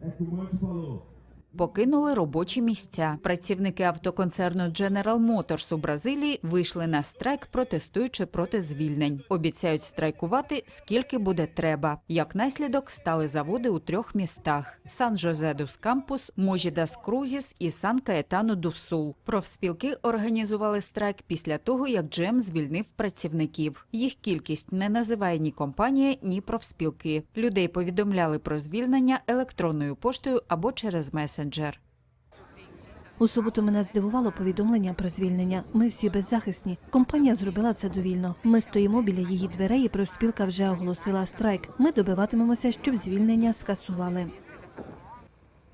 é que o Mante falou. Покинули робочі місця. Працівники автоконцерну General Motors у Бразилії вийшли на страйк, протестуючи проти звільнень. Обіцяють страйкувати скільки буде треба. Як наслідок стали заводи у трьох містах: Сан Жозе дус Кампус, Можі дас Крузіс і Сан Каетану ду Сул. Профспілки організували страйк після того, як GM звільнив працівників. Їх кількість не називає ні компанія, ні профспілки. Людей повідомляли про звільнення електронною поштою або через месенджер. У суботу мене здивувало повідомлення про звільнення. Ми всі беззахисні. Компанія зробила це довільно. Ми стоїмо біля її дверей, і профспілка вже оголосила страйк. Ми добиватимемося, щоб звільнення скасували.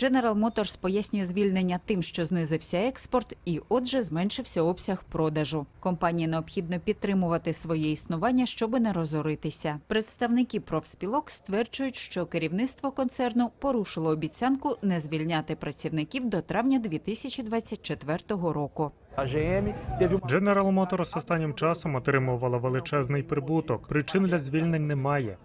General Motors пояснює звільнення тим, що знизився експорт, і отже зменшився обсяг продажу. Компанії необхідно підтримувати своє існування, щоби не розоритися. Представники профспілок стверджують, що керівництво концерну порушило обіцянку не звільняти працівників до травня 2024 року. General Motors останнім часом отримувала величезний прибуток. Причин для звільнень немає.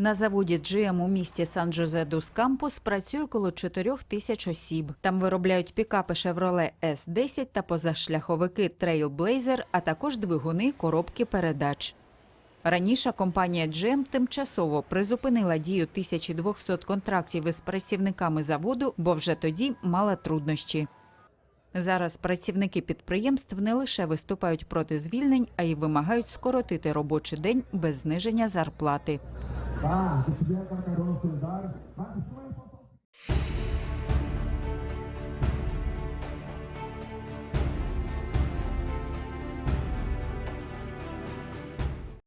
На заводі GM у місті сан жозе дус Кампус працює коло 4 тисяч осіб. Там виробляють пікапи Chevrolet S10 та позашляховики Trailblazer, а також двигуни коробки передач. Раніше компанія GM тимчасово призупинила дію 1200 контрактів із працівниками заводу, бо вже тоді мала труднощі. Зараз працівники підприємств не лише виступають проти звільнень, а й вимагають скоротити робочий день без зниження зарплати. Tá, se tiver com a carona solidária, mas for